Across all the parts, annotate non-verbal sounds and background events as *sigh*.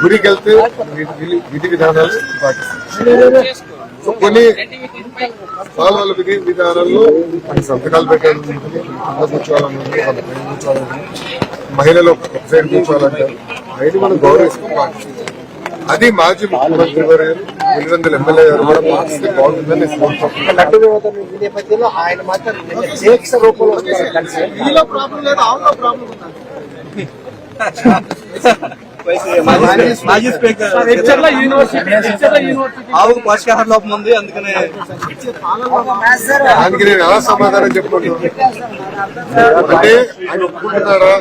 గుడికి వెళ్తే విధి- విధి- విధి విధానాలు పాటిస్తాను సో కొన్ని వాళ్ళ విధి విధానాల్లో కొన్ని సంతకాలు పెట్టాలి కూర్చోవాలని కూర్చోవాలని. మహిళలు ఒక సైడ్ కూర్చోవాలంటారు మనం గౌరవిస్తాం పాటిస్తాం. అది మాజీ ముఖ్యమంత్రి గారు వెలుగందుల ఎమ్మెల్యే గారు కూడా పాటిస్తే బాగుంటుందని నేపథ్యంలో ఆయన మాత్రం *laughs* మాజీ స్పీకర్ ఆవుకు పోషకాహార లోపం ఉంది అందుకనే దానికి నేను ఎలా సమాధానం చెప్పుకుంటున్నాను అంటే ఆయన ఒప్పుకుంటున్నారా?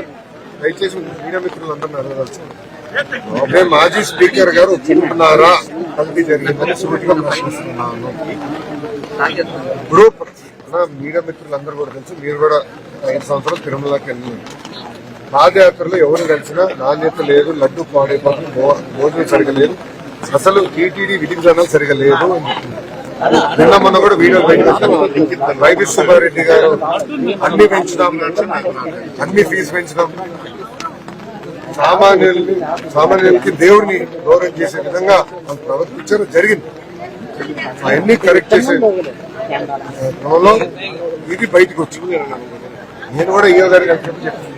దయచేసి మీడియా మిత్రులు అందరూ అడగవచ్చు అంటే మాజీ స్పీకర్ గారు ఒప్పుకుంటున్నారా? కల్తీ జరిగిందని సూటిగా ప్రశ్నిస్తున్నాను. ఇప్పుడు మీడియా మిత్రులందరూ కూడా తెలుసు మీరు కూడా ఐదు సంవత్సరాలు తిరుమలకి వెళ్ళి పాదయాత్రలో ఎవరు కలిసినా నాణ్యత లేదు లడ్డు పాడైపోతుంది భో- భోజనం సరిగా లేదు. అసలు టీటీడీ విధి విధానం సరిగా లేదు నిన్న మొన్న కూడా వీడియో వైవి సుబ్బారెడ్డి గారు అన్ని పెంచుదాం అన్ని ఫీజు పెంచుదాం. సామాన్యుల్ని సామాన్యులకి దేవుడిని గౌరవం చేసే విధంగా వాళ్ళు ప్రవర్తించడం జరిగింది. అవన్నీ కరెక్ట్ చేసే క్రమంలో ఇది బయటకు వచ్చింది. నేను కూడా ఈయో గారికి చెప్పి చెప్పాను